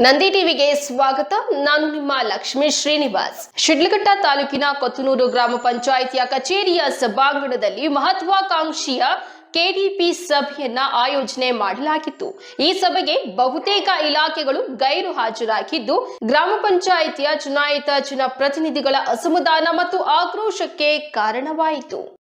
ನಂದಿ ಟಿವಿಗೆ ಸ್ವಾಗತ. ನಾನು ನಿಮ್ಮ ಲಕ್ಷ್ಮೀ ಶ್ರೀನಿವಾಸ್. ಶಿಡ್ಲಘಟ್ಟ ತಾಲೂಕಿನ ಕೊತ್ತನೂರು ಗ್ರಾಮ ಪಂಚಾಯಿತಿಯ ಕಚೇರಿಯ ಸಭಾಂಗಣದಲ್ಲಿ ಮಹತ್ವಾಕಾಂಕ್ಷಿಯ ಕೆಡಿಪಿ ಸಭೆಯನ್ನ ಆಯೋಜನೆ ಮಾಡಲಾಗಿತ್ತು. ಈ ಸಭೆಗೆ ಬಹುತೇಕ ಇಲಾಖೆಗಳು ಗೈರು ಹಾಜರಾಗಿದ್ದು, ಗ್ರಾಮ ಪಂಚಾಯಿತಿಯ ಚುನಾಯಿತ ಜನಪ್ರತಿನಿಧಿಗಳ ಅಸಮಾಧಾನ ಮತ್ತು ಆಕ್ರೋಶಕ್ಕೆ ಕಾರಣವಾಯಿತು.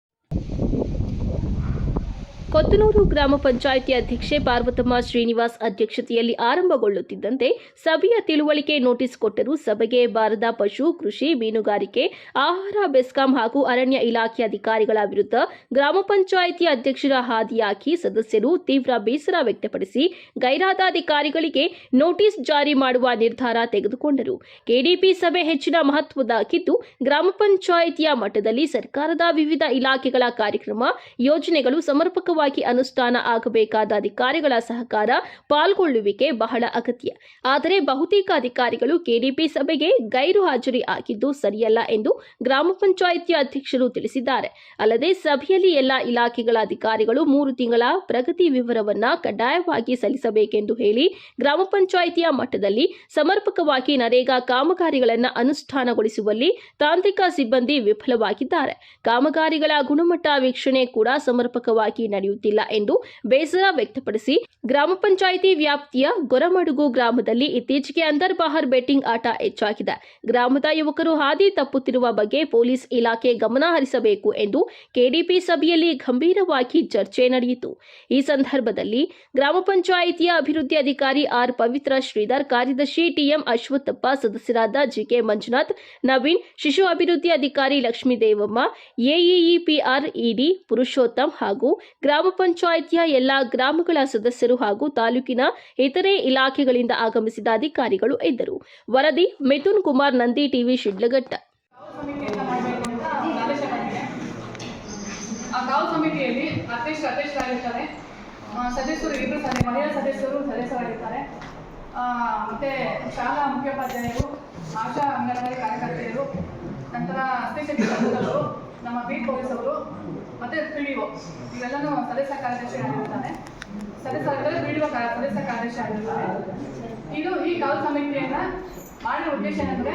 ಕೊತ್ತನೂರು ಗ್ರಾಮ ಪಂಚಾಯಿತಿ ಅಧ್ಯಕ್ಷೆ ಪಾರ್ವತಮ್ಮ ಶ್ರೀನಿವಾಸ್ ಅಧ್ಯಕ್ಷತೆಯಲ್ಲಿ ಆರಂಭಗೊಳ್ಳುತ್ತಿದ್ದಂತೆ ಸಭೆಯ ತಿಳುವಳಿಕೆ ನೋಟಿಸ್ ಕೊಟ್ಟರು ಸಭೆಗೆ ಬಾರದ ಪಶು, ಕೃಷಿ, ಮೀನುಗಾರಿಕೆ, ಆಹಾರ, ಬೆಸ್ಕಾಂ ಹಾಗೂ ಅರಣ್ಯ ಇಲಾಖೆ ಅಧಿಕಾರಿಗಳ ವಿರುದ್ಧ ಗ್ರಾಮ ಪಂಚಾಯಿತಿ ಅಧ್ಯಕ್ಷರ ಹಾದಿಯಾಕಿ ಸದಸ್ಯರು ತೀವ್ರ ಬೇಸರ ವ್ಯಕ್ತಪಡಿಸಿ ಗೈರಾದ ಅಧಿಕಾರಿಗಳಿಗೆ ನೋಟಿಸ್ ಜಾರಿ ಮಾಡುವ ನಿರ್ಧಾರ ತೆಗೆದುಕೊಂಡರು. ಕೆಡಿಪಿ ಸಭೆ ಹೆಚ್ಚಿನ ಮಹತ್ವದಾಗಿದ್ದು ಗ್ರಾಮ ಪಂಚಾಯಿತಿಯ ಮಟ್ಟದಲ್ಲಿ ಸರ್ಕಾರದ ವಿವಿಧ ಇಲಾಖೆಗಳ ಕಾರ್ಯಕ್ರಮ, ಯೋಜನೆಗಳು ಸಮರ್ಪಕವಾಗಿ ಅನುಷ್ಠಾನ ಆಗಬೇಕಾದ ಅಧಿಕಾರಿಗಳ ಸಹಕಾರ ಪಾಲ್ಗೊಳ್ಳುವಿಕೆ ಬಹಳ ಅಗತ್ಯ. ಆದರೆ ಬಹುತೇಕ ಅಧಿಕಾರಿಗಳು ಕೆಡಿಪಿ ಸಭೆಗೆ ಗೈರು ಹಾಜರಿ ಆಗಿದ್ದು ಸರಿಯಲ್ಲ ಎಂದು ಗ್ರಾಮ ಪಂಚಾಯಿತಿ ಅಧ್ಯಕ್ಷರು ತಿಳಿಸಿದ್ದಾರೆ. ಅಲ್ಲದೆ ಸಭೆಯಲ್ಲಿ ಎಲ್ಲ ಇಲಾಖೆಗಳ ಅಧಿಕಾರಿಗಳು ಮೂರು ತಿಂಗಳ ಪ್ರಗತಿ ವಿವರವನ್ನ ಕಡ್ಡಾಯವಾಗಿ ಸಲ್ಲಿಸಬೇಕೆಂದು ಹೇಳಿ ಗ್ರಾಮ ಪಂಚಾಯಿತಿಯ ಮಟ್ಟದಲ್ಲಿ ಸಮರ್ಪಕವಾಗಿ ನರೇಗಾ ಕಾಮಗಾರಿಗಳನ್ನು ಅನುಷ್ಠಾನಗೊಳಿಸುವಲ್ಲಿ ತಾಂತ್ರಿಕ ಸಿಬ್ಬಂದಿ ವಿಫಲವಾಗಿದ್ದಾರೆ. ಕಾಮಗಾರಿಗಳ ಗುಣಮಟ್ಟ ವೀಕ್ಷಣೆ ಕೂಡ ಸಮರ್ಪಕವಾಗಿ ನಡೆಯುತ್ತಿಲ್ಲ ಎಂದು ಬೇಸರ ವ್ಯಕ್ತಪಡಿಸಿ ಗ್ರಾಮ ಪಂಚಾಯಿತಿ ವ್ಯಾಪ್ತಿಯ ಗೊರಮಡುಗು ಗ್ರಾಮದಲ್ಲಿ ಇತ್ತೀಚೆಗೆ ಅಂತರ್ಬಾಹರ್ ಬೆಟ್ಟಿಂಗ್ ಆಟ ಹೆಚ್ಚಾಗಿದೆ. ಗ್ರಾಮದ ಯುವಕರು ಹಾದಿ ತಪ್ಪುತ್ತಿರುವ ಬಗ್ಗೆ ಪೊಲೀಸ್ ಇಲಾಖೆ ಗಮನ ಹರಿಸಬೇಕು ಎಂದು ಕೆಡಿಪಿ ಸಭೆಯಲ್ಲಿ ಗಂಭೀರವಾಗಿ ಚರ್ಚೆ ನಡೆಯಿತು. ಈ ಸಂದರ್ಭದಲ್ಲಿ ಗ್ರಾಮ ಪಂಚಾಯಿತಿಯ ಅಭಿವೃದ್ಧಿ ಅಧಿಕಾರಿ ಆರ್ ಪವಿತ್ರ ಶ್ರೀಧರ್, ಕಾರ್ಯದರ್ಶಿ ಟಿಎಂ ಅಶ್ವತ್ಥಪ್ಪ, ಸದಸ್ಯರಾದ ಜಿಕೆ ಮಂಜುನಾಥ್, ನವೀನ್, ಶಿಶು ಅಭಿವೃದ್ಧಿ ಅಧಿಕಾರಿ ಲಕ್ಷ್ಮೀ ದೇವಮ್ಮ ಎಇಇಪಿಆರ್ ಇಡಿ ಪುರುಷೋತ್ತಮ್ ಹಾಗೂ ಗ್ರಾಮ ಪಂಚಾಯಿತಿಯ ಎಲ್ಲ ಗ್ರಾಮಗಳ ಸದಸ್ಯರು ಹಾಗೂ ತಾಲೂಕಿನ ಇತರೆ ಇಲಾಖೆಗಳಿಂದ ಆಗಮಿಸಿದ ಅಧಿಕಾರಿಗಳು ಇದ್ದರು. ವರದಿ ಮಿಥುನ್ ಕುಮಾರ್ ನಂದಿ ಟಿವಿ ಶಿಡ್ಲಘಟ್ಟ. ಸಮಿತಿಯಲ್ಲಿ ಅಧ್ಯಕ್ಷ ಅಧ್ಯಕ್ಷರಾಗಿರ್ತಾರೆ. ಸದಸ್ಯರು ಇಬ್ಬರು ಸದಸ್ಯ ಮಹಿಳಾ ಸದಸ್ಯರು ಸದಸ್ಯರಾಗಿರ್ತಾರೆ. ಮತ್ತೆ ಶಾಲಾ ಮುಖ್ಯೋಪಾಧ್ಯಾಯರು, ಆಶಾ ಅಂಗನವಾಡಿ ಕಾರ್ಯಕರ್ತೆಯರು, ನಂತರ ಅಧ್ಯಕ್ಷ ನಮ್ಮ ಬೀಟ್ ಪೊಲೀಸ್ ಅವರು ಮತ್ತೆ ಪಿ ಡಿ ಒ. ಇವೆಲ್ಲನೂ ಸದಸ್ಯ ಕಾರ್ಯದರ್ಶಿಯಾಗಿರ್ತಾರೆ ಸದಸ್ಯ ಪಿ ಡಿ ಒ ಸದಸ್ಯ ಕಾರ್ಯದರ್ಶಿ ಆಗಿರ್ತಾರೆ. ಇದು ಈ ಕಾಲ್ ಸಮಿತಿಯನ್ನ ಮಾಡಿರೋ ಉದ್ದೇಶ ಏನಂದ್ರೆ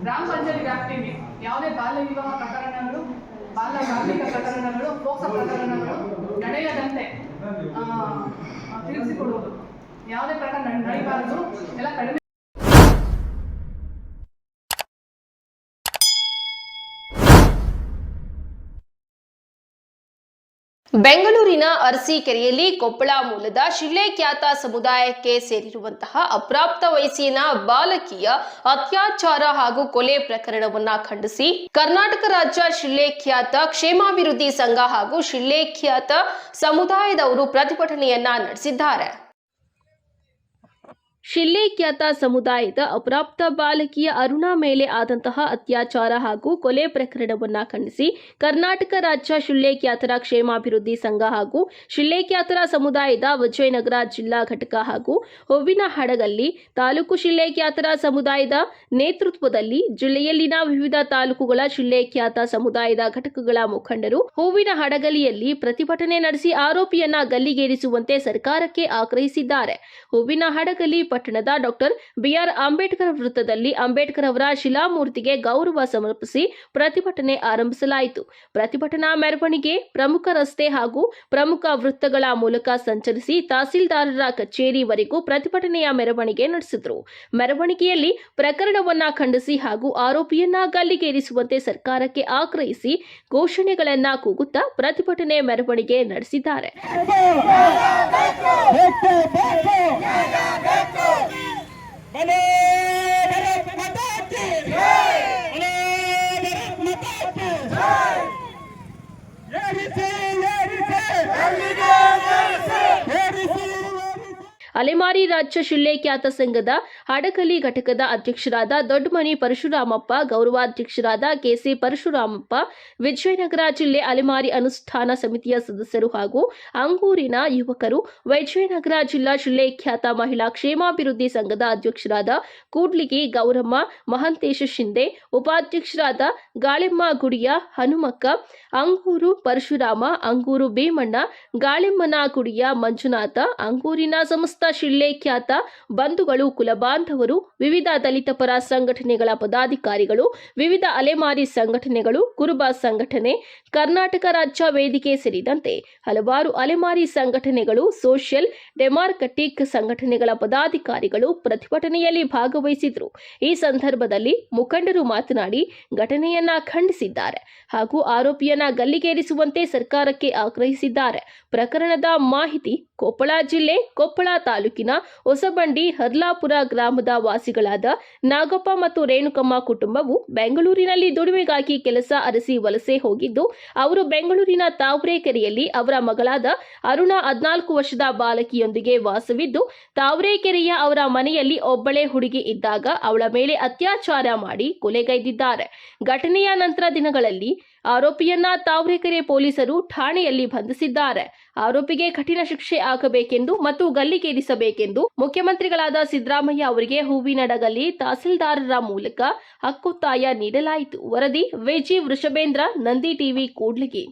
ಗ್ರಾಮ ಪಂಚಾಯತ್ ವ್ಯಾಪ್ತಿಯಲ್ಲಿ ಯಾವುದೇ ಬಾಲ್ಯ ವಿವಾಹ ಪ್ರಕರಣಗಳು, ಬಾಲ್ಯ ಕಾರ್ಮಿಕ ಪ್ರಕರಣಗಳು, ಪೋಕ್ಸೋ ಪ್ರಕರಣಗಳು ನಡೆಯದಂತೆ ತಿಳಿಸಿಕೊಡುವುದು. ಯಾವುದೇ ಪ್ರಕರಣ ನಡೆ- ನಡೆಯಬಾರದು ಎಲ್ಲ ಕಡಿಮೆ ಬೆಂಗಳೂರಿನ ಅರಸೀಕೆರೆಯಲ್ಲಿ ಕೊಪ್ಪಳ ಮೂಲದ ಶಿಲ್ಲೆಖ್ಯಾತ ಸಮುದಾಯಕ್ಕೆ ಸೇರಿರುವಂತಹ ಅಪ್ರಾಪ್ತ ವಯಸ್ಸಿನ ಬಾಲಕಿಯ ಅತ್ಯಾಚಾರ ಹಾಗೂ ಕೊಲೆ ಪ್ರಕರಣವನ್ನ ಖಂಡಿಸಿ ಕರ್ನಾಟಕ ರಾಜ್ಯ ಶಿಲ್ಲೆಖ್ಯಾತ ಕ್ಷೇಮಾಭಿವೃದ್ಧಿ ಸಂಘ ಹಾಗೂ ಶಿಲ್ಲೆಖ್ಯಾತ ಸಮುದಾಯದವರು ಪ್ರತಿಭಟನೆಯನ್ನ ನಡೆಸಿದ್ದಾರೆ. ಶಿಲ್ಲೇಖ್ಯಾತ ಸಮುದಾಯದ ಅಪ್ರಾಪ್ತ ಬಾಲಕಿಯ ಅರುಣಾ ಮೇಲೆ ಆದಂತಹ ಅತ್ಯಾಚಾರ ಹಾಗೂ ಕೊಲೆ ಪ್ರಕರಣವನ್ನು ಖಂಡಿಸಿ ಕರ್ನಾಟಕ ರಾಜ್ಯ ಶಿಲ್ಲೇಖ್ಯಾತರ ಕ್ಷೇಮಾಭಿವೃದ್ಧಿ ಸಂಘ ಹಾಗೂ ಶಿಲ್ಲೇಖ್ಯಾತರ ಸಮುದಾಯದ ವಿಜಯನಗರ ಜಿಲ್ಲಾ ಘಟಕ ಹಾಗೂ ಹೂವಿನ ಹಡಗಲ್ಲಿ ತಾಲೂಕು ಶಿಲ್ಲೇಖ್ಯಾತರ ಸಮುದಾಯದ ನೇತೃತ್ವದಲ್ಲಿ ಜಿಲ್ಲೆಯಲ್ಲಿನ ವಿವಿಧ ತಾಲೂಕುಗಳ ಶಿಲ್ಲೇಖ್ಯಾತ ಸಮುದಾಯದ ಘಟಕಗಳ ಮುಖಂಡರು ಹೂವಿನ ಹಡಗಲಿಯಲ್ಲಿ ಪ್ರತಿಭಟನೆ ನಡೆಸಿ ಆರೋಪಿಯನ್ನ ಗಲ್ಲಿಗೇರಿಸುವಂತೆ ಸರ್ಕಾರಕ್ಕೆ ಆಗ್ರಹಿಸಿದ್ದಾರೆ. ಹೂವಿನ ಹಡಗಲಿ ಪಟ್ಟಣದ ಡಾಕ್ಟರ್ ಬಿಆರ್ ಅಂಬೇಡ್ಕರ್ ವೃತ್ತದಲ್ಲಿ ಅಂಬೇಡ್ಕರ್ ಅವರ ಶಿಲಾಮೂರ್ತಿಗೆ ಗೌರವ ಸಮರ್ಪಿಸಿ ಪ್ರತಿಭಟನೆ ಆರಂಭಿಸಲಾಯಿತು ಪ್ರತಿಭಟನಾ ಮೆರವಣಿಗೆ ಪ್ರಮುಖ ರಸ್ತೆ ಹಾಗೂ ಪ್ರಮುಖ ವೃತ್ತಗಳ ಮೂಲಕ ಸಂಚರಿಸಿ ತಹಸೀಲ್ದಾರರ ಕಚೇರಿವರೆಗೂ ಪ್ರತಿಭಟನೆಯ ಮೆರವಣಿಗೆ ನಡೆಸಿದರು ಮೆರವಣಿಗೆಯಲ್ಲಿ ಪ್ರಕರಣವನ್ನ ಖಂಡಿಸಿ ಹಾಗೂ ಆರೋಪಿಯನ್ನ ಗಲ್ಲಿಗೇರಿಸುವಂತೆ ಸರ್ಕಾರಕ್ಕೆ ಆಗ್ರಹಿಸಿ ಘೋಷಣೆಗಳನ್ನ ಕೂಗುತ್ತಾ ಪ್ರತಿಭಟನೆ ಮೆರವಣಿಗೆ ನಡೆಸಿದ್ದಾರೆ ಬೇಕು ಬೇಕು ಬಲೇ ಭರತ್ ಮಾತಾ ಕಿ ಬಲೇ ಭರತ್ ಮಾತಾ ಕಿ ಏರಿಸಿ ಏರಿಸಿ ಏರಿಸಿ ಏರಿಸಿ ಅಲೆಮಾರಿ ರಾಜ್ಯ ಶಿಲ್ಲೇಖ್ಯಾತ ಸಂಘದ ಹಡಗಲಿ ಘಟಕದ ಅಧ್ಯಕ್ಷರಾದ ದೊಡ್ಡಮನಿ ಪರಶುರಾಮಪ್ಪ, ಗೌರವಾಧ್ಯಕ್ಷರಾದ ಕೆಸಿ ಪರಶುರಾಮಪ್ಪ, ವಿಜಯನಗರ ಜಿಲ್ಲೆ ಅಲೆಮಾರಿ ಅನುಷ್ಠಾನ ಸಮಿತಿಯ ಸದಸ್ಯರು ಹಾಗೂ ಅಂಗೂರಿನ ಯುವಕರು, ವಿಜಯನಗರ ಜಿಲ್ಲಾ ಶಿಲ್ಲೇಖ್ಯಾತ ಮಹಿಳಾ ಕ್ಷೇಮಾಭಿವೃದ್ಧಿ ಸಂಘದ ಅಧ್ಯಕ್ಷರಾದ ಕೂಡ್ಲಿಗಿ ಗೌರಮ್ಮ, ಮಹಂತೇಶ ಶಿಂದೆ, ಉಪಾಧ್ಯಕ್ಷರಾದ ಗಾಳೆಮ್ಮ ಗುಡಿಯ ಹನುಮಕ್ಕ, ಅಂಗೂರು ಪರಶುರಾಮ, ಅಂಗೂರು ಭೀಮಣ್ಣ, ಗಾಳೆಮ್ಮನ ಗುಡಿಯ ಮಂಜುನಾಥ, ಅಂಗೂರಿನ ಸಮಸ್ತ ಶಿಲ್ಲೇಖ್ಯಾತ ಬಂಧುಗಳು ಕುಲಬಾಂಧವರು ವಿವಿಧ ದಲಿತ ಪರ ಸಂಘಟನೆಗಳ ಪದಾಧಿಕಾರಿಗಳು, ವಿವಿಧ ಅಲೆಮಾರಿ ಸಂಘಟನೆಗಳು, ಕುರುಬ ಸಂಘಟನೆ, ಕರ್ನಾಟಕ ರಾಜ್ಯ ವೇದಿಕೆ ಸೇರಿದಂತೆ ಹಲವಾರು ಅಲೆಮಾರಿ ಸಂಘಟನೆಗಳು, ಸೋಷಿಯಲ್ ಡೆಮಾರ್ಕಟಿಕ್ ಸಂಘಟನೆಗಳ ಪದಾಧಿಕಾರಿಗಳು ಪ್ರತಿಭಟನೆಯಲ್ಲಿ ಭಾಗವಹಿಸಿದರು. ಈ ಸಂದರ್ಭದಲ್ಲಿ ಮುಖಂಡರು ಮಾತನಾಡಿ, ಘಟನೆಯನ್ನ ಖಂಡಿಸಿದ್ದಾರೆ ಹಾಗೂ ಆರೋಪಿಯನ್ನ ಗಲ್ಲಿಗೇರಿಸುವಂತೆ ಸರ್ಕಾರಕ್ಕೆ ಆಗ್ರಹಿಸಿದ್ದಾರೆ. ಪ್ರಕರಣದ ಮಾಹಿತಿ ಕೊಪ್ಪಳ ಜಿಲ್ಲೆ ಕೊಪ್ಪಳ ತಾಲೂಕಿನ ಹೊಸಬಂಡಿ ಹರ್ಲಾಪುರ ಗ್ರಾಮದ ವಾಸಿಗಳಾದ ನಾಗಪ್ಪ ಮತ್ತು ರೇಣುಕಮ್ಮ ಕುಟುಂಬವು ಬೆಂಗಳೂರಿನಲ್ಲಿ ದುಡಿಮೆಗಾಗಿ ಕೆಲಸ ಅರಸಿ ವಲಸೆ ಹೋಗಿದ್ದು, ಅವರು ಬೆಂಗಳೂರಿನ ತಾವರೆಕೆರೆಯಲ್ಲಿ ಅವರ ಮಗಳಾದ ಅರುಣ ಹದಿನಾಲ್ಕು ವರ್ಷದ ಬಾಲಕಿಯೊಂದಿಗೆ ವಾಸವಿದ್ದು, ತಾವರೆಕೆರೆಯ ಅವರ ಮನೆಯಲ್ಲಿ ಒಬ್ಬಳೇ ಹುಡುಗಿ ಇದ್ದಾಗ ಅವಳ ಮೇಲೆ ಅತ್ಯಾಚಾರ ಮಾಡಿ ಕೊಲೆಗೈದಿದ್ದಾರೆ. ಘಟನೆಯ ನಂತರ ದಿನಗಳಲ್ಲಿ ಆರೋಪಿಯನ್ನ ತಾವರೆಕೆರೆ ಪೊಲೀಸರು ಠಾಣೆಯಲ್ಲಿ ಬಂಧಿಸಿದ್ದಾರೆ. ಆರೋಪಿಗೆ ಕಠಿಣ ಶಿಕ್ಷೆ ಆಗಬೇಕೆಂದು ಮತ್ತು ಗಲ್ಲಿಗೇರಿಸಬೇಕೆಂದು ಮುಖ್ಯಮಂತ್ರಿಗಳಾದ ಸಿದ್ದರಾಮಯ್ಯ ಅವರಿಗೆ ಹೂವಿನಡಗಲ್ಲಿ ತಹಸೀಲ್ದಾರರ ಮೂಲಕ ಹಕ್ಕೊತ್ತಾಯ ನೀಡಲಾಯಿತು. ವರದಿ ವೇಜಿ ವೃಷಭೇಂದ್ರ, ನಂದಿ ಟಿವಿ, ಕೂಡ್ಲಿಗಿ.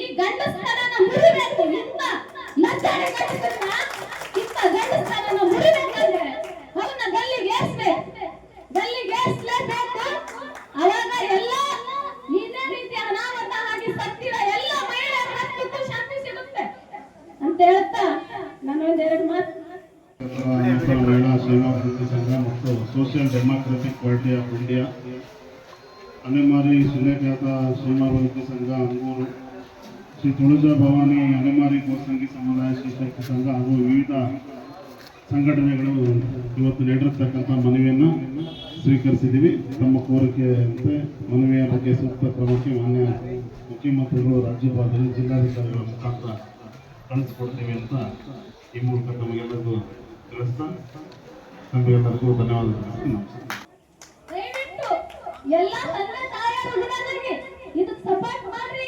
ಈ ಗಂಡಸ್ತನನ ಮುರಿಬೇಕು ಇಂತ ಲಜ್ಜಾನೆ ಗಂಡಸನ್ನ ಇಂತ ಗಂಡಸ್ತನನ ಮುರಿಬೇಕಂದ್ರೆ ಅವನ್ನ ಗಲ್ಲಿಗೆ ಏರ್ಸ್ಬೇಕು ಗಲ್ಲಿಗೆ ಏರ್ಸ್ಲೇಬೇಕು. ಅವಾಗ ಎಲ್ಲ ಇದೇ ರೀತಿ ಅನಾಹುತ ಆಗಿ ಸತ್ತಿರೋ ಎಲ್ಲ ಮಹಿಳೆಯರ ಶಾಂತಿ ಸಿಗುತ್ತೆ. ಅಂತ ಹೇಳ್ತಾ ನಾನು ಒಂದೆರಡು ಮಾತು. ಸೇವಾ ಅಭಿವೃದ್ಧಿ ಸಂಘ ಮತ್ತು social democratic party of India, ಅಲೆಮಾರಿ ಶಿಲೆಖ್ಯಾತ ಕ್ಷೇಮಾಭಿವೃದ್ಧಿ ಸಂಘ ಅಂಗೂರು. ಶ್ರೀ ತುಳಜಾ ಭವಾನಿ ಅಲೆಮಾರಿ ಗೋಸಂಗಿ ಸಮುದಾಯ ಶಿಕ್ಷಕ ಸಂಘ ಹಾಗೂ ವಿವಿಧ ಸಂಘಟನೆಗಳು ಇವತ್ತು ನೀಡಿರತಕ್ಕಂಥ ಮನವಿಯನ್ನು ಸ್ವೀಕರಿಸಿದ್ದೀವಿ. ತಮ್ಮ ಕೋರಿಕೆಯಂತೆ ಮನವಿಯ ಬಗ್ಗೆ ಸೂಕ್ತ ಕ್ರಮಕ್ಕೆ ಮಾನ್ಯ ಮುಖ್ಯಮಂತ್ರಿಗಳು, ರಾಜ್ಯಪಾಲರು, ಜಿಲ್ಲಾಧಿಕಾರಿಗಳ ಮುಖಾಂತರ ಕಳಿಸ್ಕೊಡ್ತೀವಿ ಅಂತ ಈ ಮೂಲಕ ತಮಗೆಲ್ಲರಿಗೂ ತಿಳಿಸ್ತಾ ತಮಗೆಲ್ಲರಿಗೂ ಧನ್ಯವಾದ ಎಲ್ಲ ತಂದೆ ಸಪೋರ್ಟ್ ಮಾಡ್ರಿ.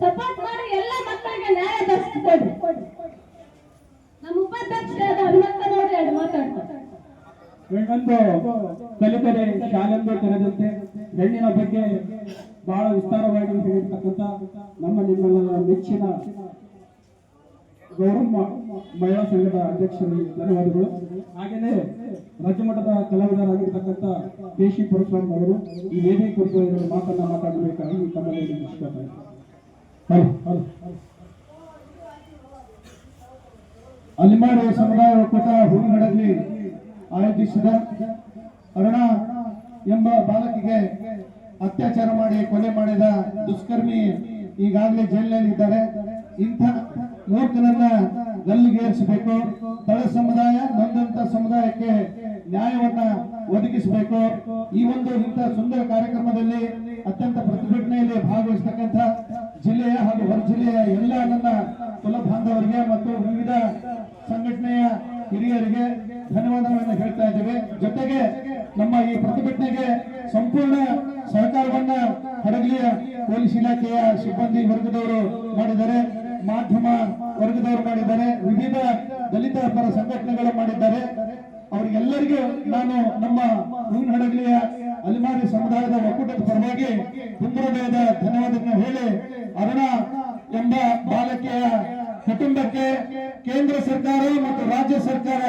ಸಪೋರ್ಟ್ ಮಾಡಿ ಎಲ್ಲ ಮಕ್ಕಳಿಗೆ ನ್ಯಾಯ ದೊರಕಿಸ್ಕೊಡ್ರಿ ನಮ್ಮ ಉಪಾಧ್ಯಕ್ಷರಾದ ಹನುಮಂತ ನೋಡಿ ಅದು ಮಾತಾಡ್ತಾರೆ. ಇನ್ನೊಂದು ಕಲಿತರೆ ಶಾಲೆಂದು ಕರೆದಂತೆ ಹೆಣ್ಣಿನ ಬಗ್ಗೆ ಬಹಳ ವಿಸ್ತಾರವಾಗಿ ಹೇಳಿರ್ತಕ್ಕಂಥ ನಮ್ಮ ನಿಮ್ಮೆಲ್ಲರ ನೆಚ್ಚಿನ ಗೌರವ ಮಹಿಳಾ ಸಂಘದ ಅಧ್ಯಕ್ಷರಿಗೆ ಧನ್ಯವಾದಗಳು. ಹಾಗೆಯೇ ರಾಜ್ಯ ಮಟ್ಟದ ಕಲಾವಿದರಾಗಿರ್ತಕ್ಕಂಥ ಕೆ ಶಿ ಪರಶುರಾಮ್ ಅವರು ಈ ವೇದಿಕೆ ಕುರಿತು ಮಾತನ್ನ ಮಾತಾಡಬೇಕಾಗಿ ತಮ್ಮಲ್ಲಿ ಅಲಿಮಾರಿ ಸಮುದಾಯ ಒಕ್ಕೂಟ ಹೂವಿನಡಗಲಿ ಆಯೋಜಿಸಿದ ಅರುಣ ಎಂಬ ಬಾಲಕಿಗೆ ಅತ್ಯಾಚಾರ ಮಾಡಿ ಕೊಲೆ ಮಾಡಿದ ದುಷ್ಕರ್ಮಿ ಈಗಾಗಲೇ ಜೈಲಿನಲ್ಲಿ ಇದ್ದಾರೆ ಇಂಥ ಯುವಕರನ್ನ ಗಲ್ಲಿಗೇರಿಸಬೇಕು ತಳ ಸಮುದಾಯ ನೊಂದಂತ ಸಮುದಾಯಕ್ಕೆ ನ್ಯಾಯವನ್ನ ಒದಗಿಸಬೇಕು. ಈ ಒಂದು ಇಂಥ ಸುಂದರ ಕಾರ್ಯಕ್ರಮದಲ್ಲಿ ಅತ್ಯಂತ ಪ್ರತಿಭಟನೆಯಲ್ಲಿ ಭಾಗವಹಿಸತಕ್ಕಂಥ ಜಿಲ್ಲೆಯ ಹಾಗೂ ಹೊರ ಜಿಲ್ಲೆಯ ಎಲ್ಲ ನನ್ನ ಕುಲ ಬಾಂಧವರಿಗೆ ಮತ್ತು ವಿವಿಧ ಸಂಘಟನೆಯ ಹಿರಿಯರಿಗೆ ಧನ್ಯವಾದಗಳನ್ನು ಹೇಳ್ತಾ ಇದ್ದೇವೆ. ಜೊತೆಗೆ ನಮ್ಮ ಈ ಪ್ರತಿಭಟನೆಗೆ ಸಂಪೂರ್ಣ ಸಹಕಾರವನ್ನ ಹಡಗಲಿಯ ಪೊಲೀಸ್ ಇಲಾಖೆಯ ಸಿಬ್ಬಂದಿ ವರ್ಗದವರು ಮಾಡಿದ್ದಾರೆ. ಮಾಧ್ಯಮ ವರ್ಗದವರು ಮಾಡಿದ್ದಾರೆ. ವಿವಿಧ ದಲಿತ ಪರ ಸಂಘಟನೆಗಳು ಮಾಡಿದ್ದಾರೆ. ಅವರಿಗೆಲ್ಲರಿಗೂ ನಾನು ನಮ್ಮ ಹೂವಿನ ಹಡಗಲಿಯ ಅಲಿಮಾರಿ ಸಮುದಾಯದ ಒಕ್ಕೂಟದ ಪರವಾಗಿ ತುಂಬುರದ ಧನ್ಯವಾದಗಳನ್ನು ಹೇಳಿ ಅರುಣ ಎಂಬ ಬಾಲಕಿಯ ಕುಟುಂಬಕ್ಕೆ ಕೇಂದ್ರ ಸರ್ಕಾರ ಮತ್ತು ರಾಜ್ಯ ಸರ್ಕಾರ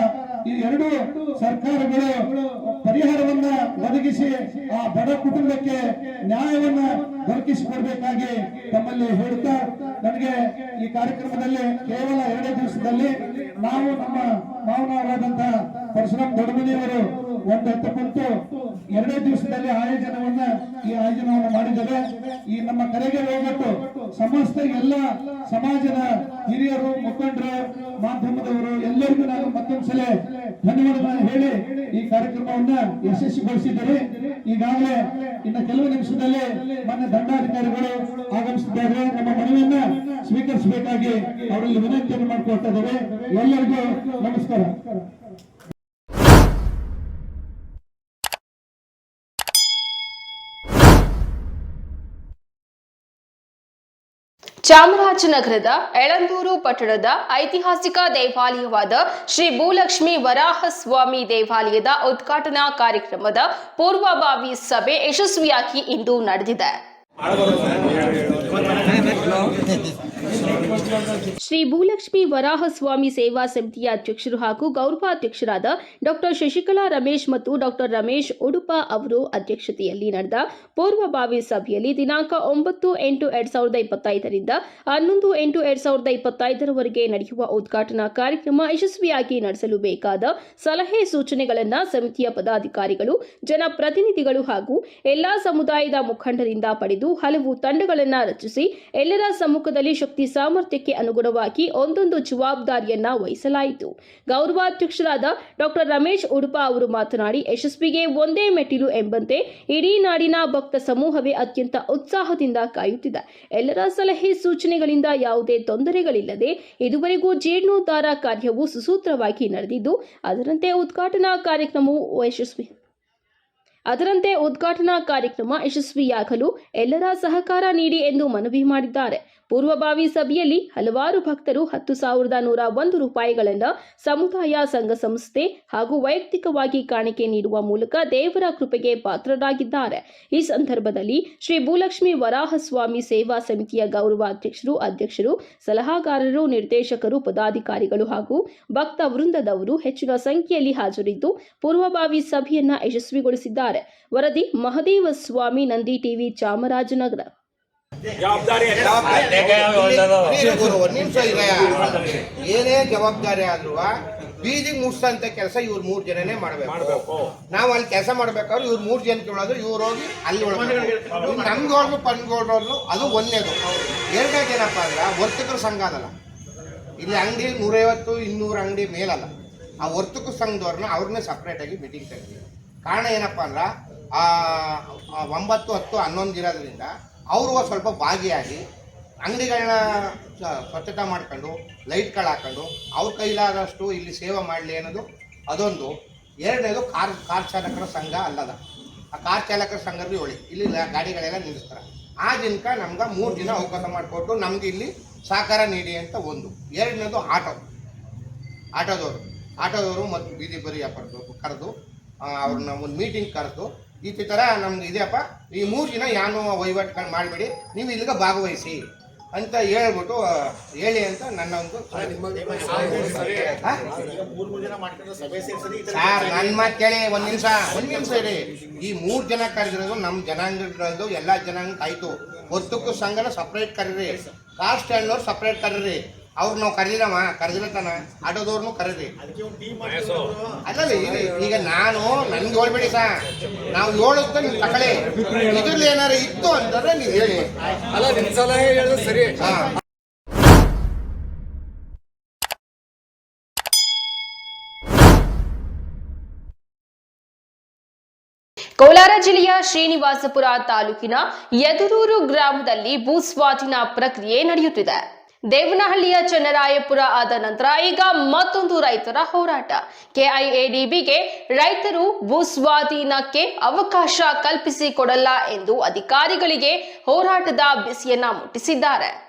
ಈ ಎರಡು ಸರ್ಕಾರಗಳು ಪರಿಹಾರವನ್ನ ಒದಗಿಸಿ ಆ ಬಡ ಕುಟುಂಬಕ್ಕೆ ನ್ಯಾಯವನ್ನ ದೊರಕಿಸಿಕೊಡ್ಬೇಕಾಗಿ ತಮ್ಮಲ್ಲಿ ಹೇಳುತ್ತಾ ನನಗೆ ಈ ಕಾರ್ಯಕ್ರಮದಲ್ಲಿ ಕೇವಲ ಎರಡೇ ದಿವಸದಲ್ಲಿ ನಾವು ನಮ್ಮ ಮಾವನವರಾದಂತಹ ಪರಶುರಾಮ್ ದೊಡ್ಡಮನಿಯವರು ಒಂದು ಕುರಿತು ಎರಡೇ ದಿವಸದಲ್ಲಿ ಆಯೋಜನವನ್ನ ಈ ಆಯೋಜನವನ್ನು ಮಾಡಿದ್ದೇವೆ. ಈ ನಮ್ಮ ಕರೆಗೆ ಹೋಗ್ಬಿಟ್ಟು ಸಮಸ್ತ ಎಲ್ಲ ಸಮಾಜದ ಹಿರಿಯರು, ಮುಖಂಡರು, ಮಾಧ್ಯಮದವರು ಎಲ್ಲರಿಗೂ ನಾನು ಮತ್ತೊಂದ್ಸಲ ಧನ್ಯವಾದಗಳನ್ನು ಹೇಳಿ ಈ ಕಾರ್ಯಕ್ರಮವನ್ನ ಯಶಸ್ವಿಗೊಳಿಸಿದ್ದಾರೆ ಈಗಾಗಲೇ ಇನ್ನು ಕೆಲವು ನಿಮಿಷದಲ್ಲಿ ಮನೆ ದಂಡಾಧಿಕಾರಿಗಳು ಆಗಮಿಸಿದ್ದಾರೆ. ನಮ್ಮ ಮನವಿಯನ್ನ ಸ್ವೀಕರಿಸಬೇಕಾಗಿ ಅವರಲ್ಲಿ ವಿನಂತಿಯನ್ನು ಮಾಡಿಕೊಳ್ತಾ ಇದ್ದೇವೆ. ಎಲ್ಲರಿಗೂ ನಮಸ್ಕಾರ. ಚಾಮರಾಜನಗರದ ಎಳಂದೂರು ಪಟ್ಟಣದ ಐತಿಹಾಸಿಕ ದೇವಾಲಯವಾದ ಶ್ರೀ ಭೂಲಕ್ಷ್ಮಿ ವರಾಹಸ್ವಾಮಿ ದೇವಾಲಯದ ಉದ್ಘಾಟನಾ ಕಾರ್ಯಕ್ರಮದ ಪೂರ್ವಭಾವಿ ಸಭೆ ಯಶಸ್ವಿಯಾಗಿ ಇಂದು ನಡೆದಿದೆ. ಶ್ರೀ ಭೂಲಕ್ಷ್ಮಿ ವರಾಹಸ್ವಾಮಿ ಸೇವಾ ಸಮಿತಿಯ ಅಧ್ಯಕ್ಷರು ಹಾಗೂ ಗೌರವಾಧ್ಯಕ್ಷರಾದ ಡಾಕ್ಟರ್ ಶಶಿಕಲಾ ರಮೇಶ್ ಮತ್ತು ಡಾಕ್ಟರ್ ರಮೇಶ್ ಉಡುಪ ಅವರು ಅಧ್ಯಕ್ಷತೆಯಲ್ಲಿ ನಡೆದ ಪೂರ್ವಭಾವಿ ಸಭೆಯಲ್ಲಿ ದಿನಾಂಕ ಒಂಬತ್ತು ಎಂಟು ಎರಡ್ ಸಾವಿರದ ಇಪ್ಪತ್ತೈದರಿಂದ ಹನ್ನೊಂದು ಎಂಟು ಎರಡ್ ಸಾವಿರದ ಇಪ್ಪತ್ತೈದರವರೆಗೆ ನಡೆಯುವ ಉದ್ಘಾಟನಾ ಕಾರ್ಯಕ್ರಮ ಯಶಸ್ವಿಯಾಗಿ ನಡೆಸಲು ಬೇಕಾದ ಸಲಹೆ ಸೂಚನೆಗಳನ್ನು ಸಮಿತಿಯ ಪದಾಧಿಕಾರಿಗಳು, ಜನಪ್ರತಿನಿಧಿಗಳು ಹಾಗೂ ಎಲ್ಲಾ ಸಮುದಾಯದ ಮುಖಂಡರಿಂದ ಪಡೆದು ಹಲವು ತಂಡಗಳನ್ನು ರಚಿಸಿ ಎಲ್ಲರ ಸಮ್ಮುಖದಲ್ಲಿ ಶಕ್ತಿ ಸಾಮರ್ಥ್ಯಕ್ಕೆ ಅನುಗುಣವಾಗಿ ಒಂದೊಂದು ಜವಾಬ್ದಾರಿಯನ್ನ ವಹಿಸಲಾಯಿತು. ಗೌರವಾಧ್ಯಕ್ಷರಾದ ಡಾಕ್ಟರ್ ರಮೇಶ್ ಉಡುಪ ಅವರು ಮಾತನಾಡಿ, ಯಶಸ್ವಿಗೆ ಒಂದೇ ಮೆಟ್ಟಿಲು ಎಂಬಂತೆ ಇಡೀ ನಾಡಿನ ಭಕ್ತ ಸಮೂಹವೇ ಅತ್ಯಂತ ಉತ್ಸಾಹದಿಂದ ಕಾಯುತ್ತಿದೆ. ಎಲ್ಲರ ಸಲಹೆ ಸೂಚನೆಗಳಿಂದ ಯಾವುದೇ ತೊಂದರೆಗಳಿಲ್ಲದೆ ಇದುವರೆಗೂ ಜೀರ್ಣೋದ್ಧಾರ ಕಾರ್ಯವು ಸುಸೂತ್ರವಾಗಿ ನಡೆದಿದ್ದು, ಅದರಂತೆ ಉದ್ಘಾಟನಾ ಕಾರ್ಯಕ್ರಮವು ಯಶಸ್ವಿ ಅದರಂತೆ ಉದ್ಘಾಟನಾ ಕಾರ್ಯಕ್ರಮ ಯಶಸ್ವಿಯಾಗಲು ಎಲ್ಲರ ಸಹಕಾರ ನೀಡಿ ಎಂದು ಮನವಿ ಮಾಡಿದ್ದಾರೆ. ಪೂರ್ವಭಾವಿ ಸಭೆಯಲ್ಲಿ ಹಲವಾರು ಭಕ್ತರು ಹತ್ತು ಸಾವಿರದ ನೂರ ಒಂದು ರೂಪಾಯಿಗಳನ್ನು ಸಮುದಾಯ ಸಂಘ ಸಂಸ್ಥೆ ಹಾಗೂ ವೈಯಕ್ತಿಕವಾಗಿ ಕಾಣಿಕೆ ನೀಡುವ ಮೂಲಕ ದೇವರ ಕೃಪೆಗೆ ಪಾತ್ರರಾಗಿದ್ದಾರೆ. ಈ ಸಂದರ್ಭದಲ್ಲಿ ಶ್ರೀ ಭೂಲಕ್ಷ್ಮಿ ವರಾಹಸ್ವಾಮಿ ಸೇವಾ ಸಮಿತಿಯ ಗೌರವ ಅಧ್ಯಕ್ಷರು ಅಧ್ಯಕ್ಷರು, ಸಲಹಾಗಾರರು, ನಿರ್ದೇಶಕರು, ಪದಾಧಿಕಾರಿಗಳು ಹಾಗೂ ಭಕ್ತ ವೃಂದದವರು ಹೆಚ್ಚಿನ ಸಂಖ್ಯೆಯಲ್ಲಿ ಹಾಜರಿದ್ದು ಪೂರ್ವಭಾವಿ ಸಭೆಯನ್ನ ಯಶಸ್ವಿಗೊಳಿಸಿದ್ದಾರೆ. ವರದಿ ಮಹದೇವ ಸ್ವಾಮಿ ನಂದಿ ಟಿವಿ ಚಾಮರಾಜನಗರ. ನಿಮಿಷ. ಏನೇ ಜವಾಬ್ದಾರಿ ಆದ್ರೂ ಬೀದಿಗೆ ಮುಟ್ಸಂತ ಕೆಲಸ ಇವ್ರ ಮೂರ್ ಜನನೇ ಮಾಡ್ಬೇಕು. ನಾವ್ ಅಲ್ಲಿ ಕೆಲಸ ಮಾಡ್ಬೇಕಾದ್ರೆ ಇವ್ರ ಮೂರ್ ಜನ ಕೇಳೋದು ಇವ್ರ ಹೋಗಿ ಅಲ್ಲಿ ಒಳಗೆ ನಮ್ಗೋಳ್ರು ಪನ್ಗೋಳ್ರು ಅದು ಒಂದೇದು. ಎರಡನೇದು ಏನಪ್ಪಾ ಅಂದ್ರೆ ವರ್ತಕರ ಸಂಘ ಅದಲ್ಲ. ಇಲ್ಲಿ ಅಂಗಡಿ ನೂರೈವತ್ತು ಇನ್ನೂರು ಅಂಗಡಿ ಮೇಲಲ್ಲ. ಆ ವರ್ತಕ ಸಂಘದವ್ರನ್ನ ಅವ್ರನ್ನೇ ಸಪ್ರೇಟ್ ಆಗಿ ಮೀಟಿಂಗ್ ತೆಗ್ತೀವಿ ಕಾರಣ ಏನಪ್ಪಾ ಅಂದ್ರೆ ಆ ಆ ಒಂಬತ್ತು ಹತ್ತು ಹನ್ನೊಂದು ಇರೋದ್ರಿಂದ ಅವರು ಸ್ವಲ್ಪ ಭಾಗಿಯಾಗಿ ಅಂಗಡಿಗಳನ್ನ ಸ್ವಚ್ಛತೆ ಮಾಡ್ಕೊಂಡು, ಲೈಟ್ಗಳು ಹಾಕೊಂಡು, ಅವ್ರ ಕೈಲಾದಷ್ಟು ಇಲ್ಲಿ ಸೇವೆ ಮಾಡಲಿ ಅನ್ನೋದು ಅದೊಂದು. ಎರಡನೇದು ಕಾರ್ ಕಾರ್ ಚಾಲಕರ ಸಂಘ ಅಲ್ಲದ. ಆ ಕಾರ್ ಚಾಲಕರ ಸಂಘದಲ್ಲಿ ಹೇಳಿ ಇಲ್ಲಿ ಗಾಡಿಗಳೆಲ್ಲ ನಿಲ್ಲಿಸ್ತಾರೆ. ಆ ದಿನಕ ನಮ್ಗೆ ಮೂರು ದಿನ ಅವಕಾಶ ಮಾಡಿಕೊಟ್ಟು ನಮ್ಗೆ ಇಲ್ಲಿ ಸಹಕಾರ ನೀಡಿ ಅಂತ ಒಂದು. ಎರಡನೇದು ಆಟೋ. ಆಟೋದವರು. ಆಟೋದವರು ಮತ್ತು ಬೀದಿ ಬರಿ ವ್ಯಾಪಾರದವರು ಕರೆದು ಅವ್ರನ್ನ ಒಂದು ಮೀಟಿಂಗ್ ಕರೆದು ಈ ಥರ ನಮ್ದು ಇದೆಯಪ್ಪ. ಈ ಮೂರು ದಿನ ಯಾನು ವಹಿವಾಟುಗಳು ಮಾಡಬೇಡಿ. ನೀವು ಇಲ್ಲಿಗೆ ಭಾಗವಹಿಸಿ ಅಂತ ಹೇಳ್ಬಿಟ್ಟು ಹೇಳಿ ಅಂತ ನನ್ನ ಒಂದು? ಸರ್ ನನ್ನ ಮಾತು ಕೇಳಿ, ಒಂದ್ ನಿಮಿಷ. ಒಂದ್ ನಿಮಿಷ ಹೇಳಿ ಈ ಮೂರು ಜನ ಕರೆದಿರೋದು ನಮ್ಮ ಜನಾಂಗಗಳದ್ದು, ಎಲ್ಲಾ ಜನಾಂಗ ಆಯ್ತು. ಒತ್ತಕ್ಕೂ ಸಂಘನ ಸಪ್ರೇಟ್ ಕರೀರಿ. ಕಾಸ್ಟ್ ಸ್ಟ್ಯಾಂಡ್ನವ್ರು ಸಪ್ರೇಟ್ ಕರೀರಿ. ಅವ್ರು ನಾವು ಕರೀರಮ್ಮ ಕರೆದಿರತ್ತಾನ ಆಟೋದವ್ರನ್ನೂ ಕರೀರಿ. ಅಲ್ಲಲ್ಲ ಈಗ ನಾನು ನನ್ಗೆ ಹೇಳ್ಬೇಡಿ ಸಾ. ನಾವು ಹೇಳುತ್ತ ನೀವು ತಗೊಳ್ಳಿ ಇದ್ರಲ್ಲಿ ಏನಾರು ಇತ್ತು ಅಂತಂದ್ರೆ ನೀವು ಹೇಳಿ. ಅಲ್ಲ ನಿಮ್ ಸಲಹೆ ಹೇಳಿದ್ರೆ ಸರಿ. ಹಾ. ಕೋಲಾರ ಜಿಲ್ಲೆಯ ಶ್ರೀನಿವಾಸಪುರ ತಾಲೂಕಿನ ಯದುರೂರು ಗ್ರಾಮದಲ್ಲಿ ಭೂಸ್ವಾಧೀನ ಪ್ರಕ್ರಿಯೆ ನಡೆಯುತ್ತಿದೆ. ದೇವನಹಳ್ಳಿಯ ಚನ್ನರಾಯಪುರ ಆದ ನಂತರ ಈಗ ಮತ್ತೊಂದು ರೈತರ ಹೋರಾಟ. ಕೆಐಎಡಿಬಿಗೆ ರೈತರು ಭೂಸ್ವಾಧೀನಕ್ಕೆ ಅವಕಾಶ ಕಲ್ಪಿಸಿಕೊಡಲ್ಲ ಎಂದು ಅಧಿಕಾರಿಗಳಿಗೆ ಹೋರಾಟದ ಬಿಸಿಯನ್ನ ಮುಟ್ಟಿಸಿದ್ದಾರೆ.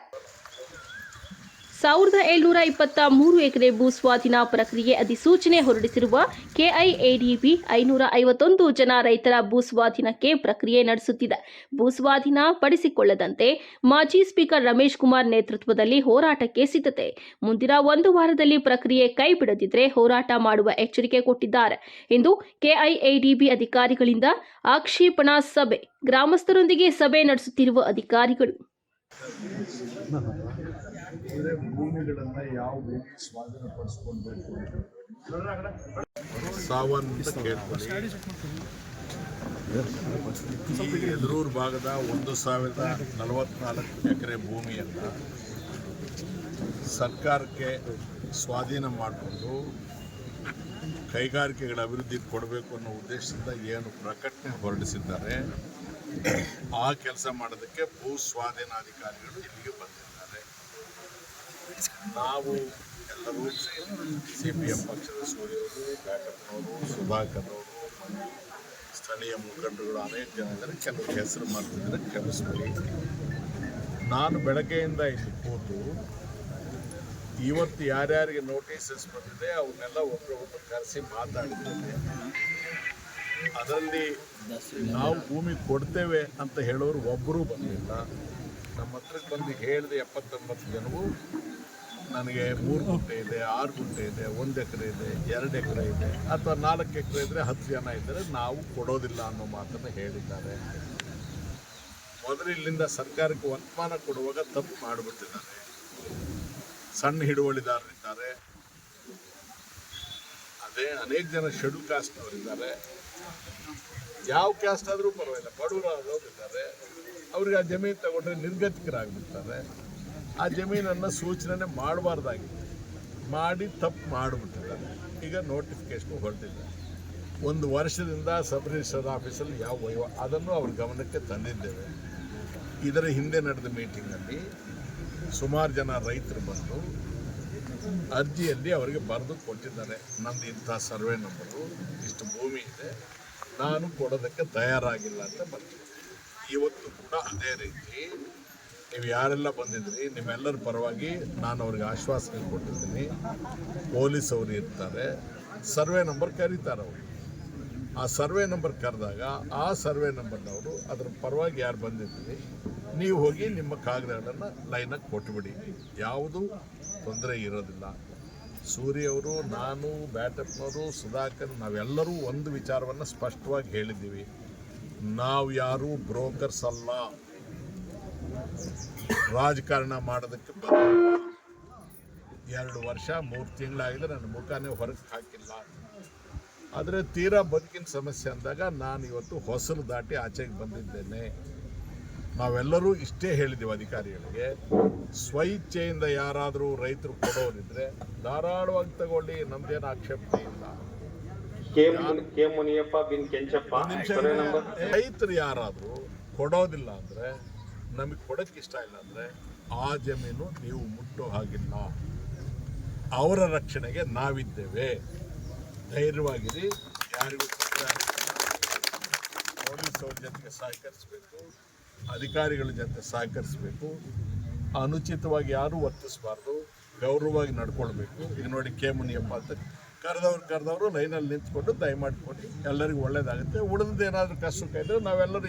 ಸಾವಿರದ ಏಳ್ನೂರ ಇಪ್ಪತ್ತ ಮೂರು ಎಕರೆ ಭೂ ಸ್ವಾಧೀನ ಪ್ರಕ್ರಿಯೆ ಅಧಿಸೂಚನೆ ಹೊರಡಿಸಿರುವ ಕೆಐಎಡಿಬಿ ಐನೂರ ಐವತ್ತೊಂದು ಜನ ರೈತರ ಭೂ ಸ್ವಾಧೀನಕ್ಕೆ ಪ್ರಕ್ರಿಯೆ ನಡೆಸುತ್ತಿದೆ. ಭೂ ಸ್ವಾಧೀನ ಪಡಿಸಿಕೊಳ್ಳದಂತೆ ಮಾಜಿ ಸ್ಪೀಕರ್ ರಮೇಶ್ ಕುಮಾರ್ ನೇತೃತ್ವದಲ್ಲಿ ಹೋರಾಟಕ್ಕೆ ಸಿದ್ಧತೆ. ಮುಂದಿನ ಒಂದು ವಾರದಲ್ಲಿ ಪ್ರಕ್ರಿಯೆ ಕೈ ಬಿಡದಿದ್ರೆ ಹೋರಾಟ ಮಾಡುವ ಎಚ್ಚರಿಕೆ ಕೊಟ್ಟಿದ್ದಾರೆ. ಎಂದು ಕೆಐಎಡಿಬಿ ಅಧಿಕಾರಿಗಳಿಂದ ಆಕ್ಷೇಪಣಾ ಸಭೆ, ಗ್ರಾಮಸ್ಥರೊಂದಿಗೆ ಸಭೆ ನಡೆಸುತ್ತಿರುವ ಅಧಿಕಾರಿಗಳು. ಭೂಮಿಗಳನ್ನ ಯಾವ ಭೂಮಿ ಸ್ವಾಧೀನಪಡಿಸ್ಕೊಳ್ಬೇಕು ಸಾವನ್ನ ಕೇಳ್ಕೊಳ್ಳಿ ಈ ಎದುರೂರು ಭಾಗದ ಒಂದು ಸಾವಿರದ ನಲವತ್ನಾಲ್ಕು ಎಕರೆ ಭೂಮಿಯನ್ನು ಸರ್ಕಾರಕ್ಕೆ ಸ್ವಾಧೀನ ಮಾಡಿಕೊಂಡು ಕೈಗಾರಿಕೆಗಳ ಅಭಿವೃದ್ಧಿ ಕೊಡಬೇಕು ಅನ್ನೋ ಉದ್ದೇಶದಿಂದ ಏನು ಪ್ರಕಟಣೆ ಹೊರಡಿಸಿದ್ದಾರೆ, ಆ ಕೆಲಸ ಮಾಡೋದಕ್ಕೆ ಭೂ ಸ್ವಾಧೀನಾಧಿಕಾರಿಗಳು ಇಲ್ಲಿಗೆ ಬಂದಿದ್ದಾರೆ. ನಾವು ಎಲ್ಲರೂ ಸಿ ಪಿ ಎಂ ಪಕ್ಷದ ಸೂರ್ಯವರು ಬ್ಯಾಟಪ್ಪನವರು ಸುಧಾಕರ್ ಅವರು ಸ್ಥಳೀಯ ಮುಖಂಡರುಗಳು, ಅನೇಕ ಜನ ಇದ್ದಾರೆ ಕೆಲವು ಹೆಸರು ಮಾಡ್ತಿದ್ದಾರೆ ಕ್ಷಮಿಸ್ಬಿಡಿ ನಾನು ಬೆಳಗ್ಗೆಯಿಂದ ಇಲ್ಲಿ ಕೂತು ಇವತ್ತು ಯಾರ್ಯಾರಿಗೆ ನೋಟಿಸಸ್ ಬಂದಿದೆ, ಅವನ್ನೆಲ್ಲ ಒಬ್ಬರೊಬ್ಬರು ಕರೆಸಿ ಮಾತಾಡಿದ್ದೇನೆ ಅದರಲ್ಲಿ ನಾವು ಭೂಮಿ ಕೊಡ್ತೇವೆ ಅಂತ ಹೇಳೋರು ಒಬ್ಬರೂ ಬಂದಿಲ್ಲ. ನಮ್ಮ ಹತ್ರಕ್ಕೆ ಬಂದು ಹೇಳಿದೆ ಎಪ್ಪತ್ತೊಂಬತ್ತು ಜನವು ನನಗೆ ಮೂರು ಗುಂಟೆ ಇದೆ, ಆರು ಗುಂಟೆ ಇದೆ, ಒಂದು ಎಕರೆ ಇದೆ, ಎರಡು ಎಕರೆ ಇದೆ ಅಥವಾ ನಾಲ್ಕು ಎಕರೆ ಇದ್ದರೆ ಹತ್ತು ಜನ ಇದ್ದರೆ, ನಾವು ಕೊಡೋದಿಲ್ಲ ಅನ್ನೋ ಮಾತನ್ನು ಹೇಳಿದ್ದಾರೆ. ಮೊದಲು ಇಲ್ಲಿಂದ ಸರ್ಕಾರಕ್ಕೆ ವರ್ತಮಾನ ಕೊಡುವಾಗ ತಪ್ಪು ಮಾಡಿಬಿಟ್ಟಿದ್ದಾರೆ. ಸಣ್ಣ ಹಿಡುವಳಿದಾರರಿದ್ದಾರೆ. ಅದೇ ಅನೇಕ ಜನ ಶೆಡ್ಯೂಲ್ ಕಾಸ್ಟ್ನವರಿದ್ದಾರೆ. ಯಾವ ಕ್ಯಾಸ್ಟ್ ಆದರೂ ಪರವಾಗಿಲ್ಲ, ಬಡವರಾದವರಿದ್ದಾರೆ. ಅವ್ರಿಗೆ ಆ ಜಮೀನು ತಗೊಂಡ್ರೆ ನಿರ್ಗತಿಕರಾಗ್ಬಿಡ್ತಾರೆ. ಆ ಜಮೀನನ್ನು ಸೂಚನೆ ಮಾಡಬಾರ್ದಾಗಿತ್ತು ಮಾಡಿ ತಪ್ಪು ಮಾಡಿಬಿಟ್ಟಿದ್ದಾರೆ. ಈಗ ನೋಟಿಫಿಕೇಶನ್ ಹೊರಟಿದ್ದಾರೆ ಒಂದು ವರ್ಷದಿಂದ ಸಬ್ ರಿಜಿಸ್ಟರ್ ಆಫೀಸಲ್ಲಿ ಯಾವ ವಹಿವ, ಅದನ್ನು ಅವ್ರ ಗಮನಕ್ಕೆ ತಂದಿದ್ದೇವೆ. ಇದರ ಹಿಂದೆ ನಡೆದ ಮೀಟಿಂಗಲ್ಲಿ ಸುಮಾರು ಜನ ರೈತರು ಬಂದು ಅರ್ಜಿಯಲ್ಲಿ ಅವರಿಗೆ ಬರೆದು ಕೊಟ್ಟಿದ್ದಾರೆ. ನಂದು ಇಂಥ ಸರ್ವೆ ನಂಬರು ಇಷ್ಟು ಭೂಮಿ ಇದೆ. ನಾನು ಕೊಡೋದಕ್ಕೆ ತಯಾರಾಗಿಲ್ಲ ಅಂತ ಬರ್ತೀನಿ ಇವತ್ತು ಕೂಡ ಅದೇ ರೀತಿ ನೀವು ಯಾರೆಲ್ಲ ಬಂದಿದ್ರಿ, ನಿಮ್ಮೆಲ್ಲರ ಪರವಾಗಿ ನಾನು ಅವ್ರಿಗೆ ಆಶ್ವಾಸನೆ ಕೊಟ್ಟಿದ್ದೀನಿ ಪೊಲೀಸ್ ಅವರು ಇರ್ತಾರೆ. ಸರ್ವೆ ನಂಬರ್ ಕರೀತಾರೆ ಅವರು. ಆ ಸರ್ವೆ ನಂಬರ್ ಕರೆದಾಗ, ಆ ಸರ್ವೆ ನಂಬರ್ನವರು ಅದ್ರ ಪರವಾಗಿ ಯಾರು ಬಂದಿದ್ದೀರಿ ನೀವು ಹೋಗಿ ನಿಮ್ಮ ಕಾಗದಗಳನ್ನು ಲೈನಾಗಿ ಕೊಟ್ಟುಬಿಡಿ ಯಾವುದು ತೊಂದರೆ ಇರೋದಿಲ್ಲ. ಸೂರ್ಯವರು ನಾನು, ಬ್ಯಾಟಪ್ನವರು, ಸುಧಾಕರ್, ನಾವೆಲ್ಲರೂ ಒಂದು ವಿಚಾರವನ್ನು ಸ್ಪಷ್ಟವಾಗಿ ಹೇಳಿದ್ದೀವಿ. ನಾವು ಯಾರೂ ಬ್ರೋಕರ್ಸ್ ಅಲ್ಲ. ರಾಜಕಾರಣ ಮಾಡೋದಕ್ಕೆ. ಎರಡು ವರ್ಷ ಮೂರು ತಿಂಗಳಾಗಿದೆ ನನ್ನ ಮುಖನೇ ಹೊರಗೆ ಹಾಕಿಲ್ಲ. ಆದರೆ ತೀರಾ ಬದುಕಿನ ಸಮಸ್ಯೆ ಅಂದಾಗ ನಾನು ಇವತ್ತು ಹೊಸಲು ದಾಟಿ ಆಚೆಗೆ ಬಂದಿದ್ದೇನೆ. ನಾವೆಲ್ಲರೂ ಇಷ್ಟೇ ಹೇಳಿದ್ದೀವಿ ಅಧಿಕಾರಿಗಳಿಗೆ ಸ್ವಇಚ್ಛೆಯಿಂದ ಯಾರಾದರೂ ರೈತರು ಕೊಡೋರಿದ್ರೆ ಧಾರಾಳವಾಗಿ ತಗೊಳ್ಳಿ ನಮ್ದೇನು ಆಕ್ಷೇಪಣೆ ಇಲ್ಲ. ರೈತರು ಯಾರಾದರೂ ಕೊಡೋದಿಲ್ಲ ಅಂದರೆ ನಮಗೆ ಕೊಡೋಕ್ಕೆ ಇಷ್ಟ ಇಲ್ಲ ಅಂದರೆ ಆ ಜಮೀನು ನೀವು ಮುಟ್ಟೋ ಹಾಗಿಲ್ಲ. ಅವರ ರಕ್ಷಣೆಗೆ ನಾವಿದ್ದೇವೆ. ಧೈರ್ಯವಾಗಿರಿ. ಯಾರಿಗೂ. ಪೊಲೀಸ್ ಅವ್ರ ಜೊತೆಗೆ ಸಹಕರಿಸಬೇಕು. ಅಧಿಕಾರಿಗಳ ಜೊತೆ ಸಹಕರಿಸಬೇಕು. ಅನುಚಿತವಾಗಿ ಯಾರೂ ವರ್ತಿಸಬಾರ್ದು. ಗೌರವವಾಗಿ ನಡ್ಕೊಳ್ಬೇಕು. ಈಗ ನೋಡಿ ಕೆ ಮುನಿಯಪ್ಪ ಅಂತ ಕರೆದವ್ರು ಕರೆದವರು ಲೈನಲ್ಲಿ ನಿಂತ್ಕೊಂಡು ದಯಮಾಡಿ ಕೊಡಿ ಎಲ್ಲರಿಗೂ ಒಳ್ಳೇದಾಗುತ್ತೆ. ಉಳಿದೇನಾದರೂ ಕಷ್ಟ ಇದ್ದರೆ ನಾವೆಲ್ಲರೂ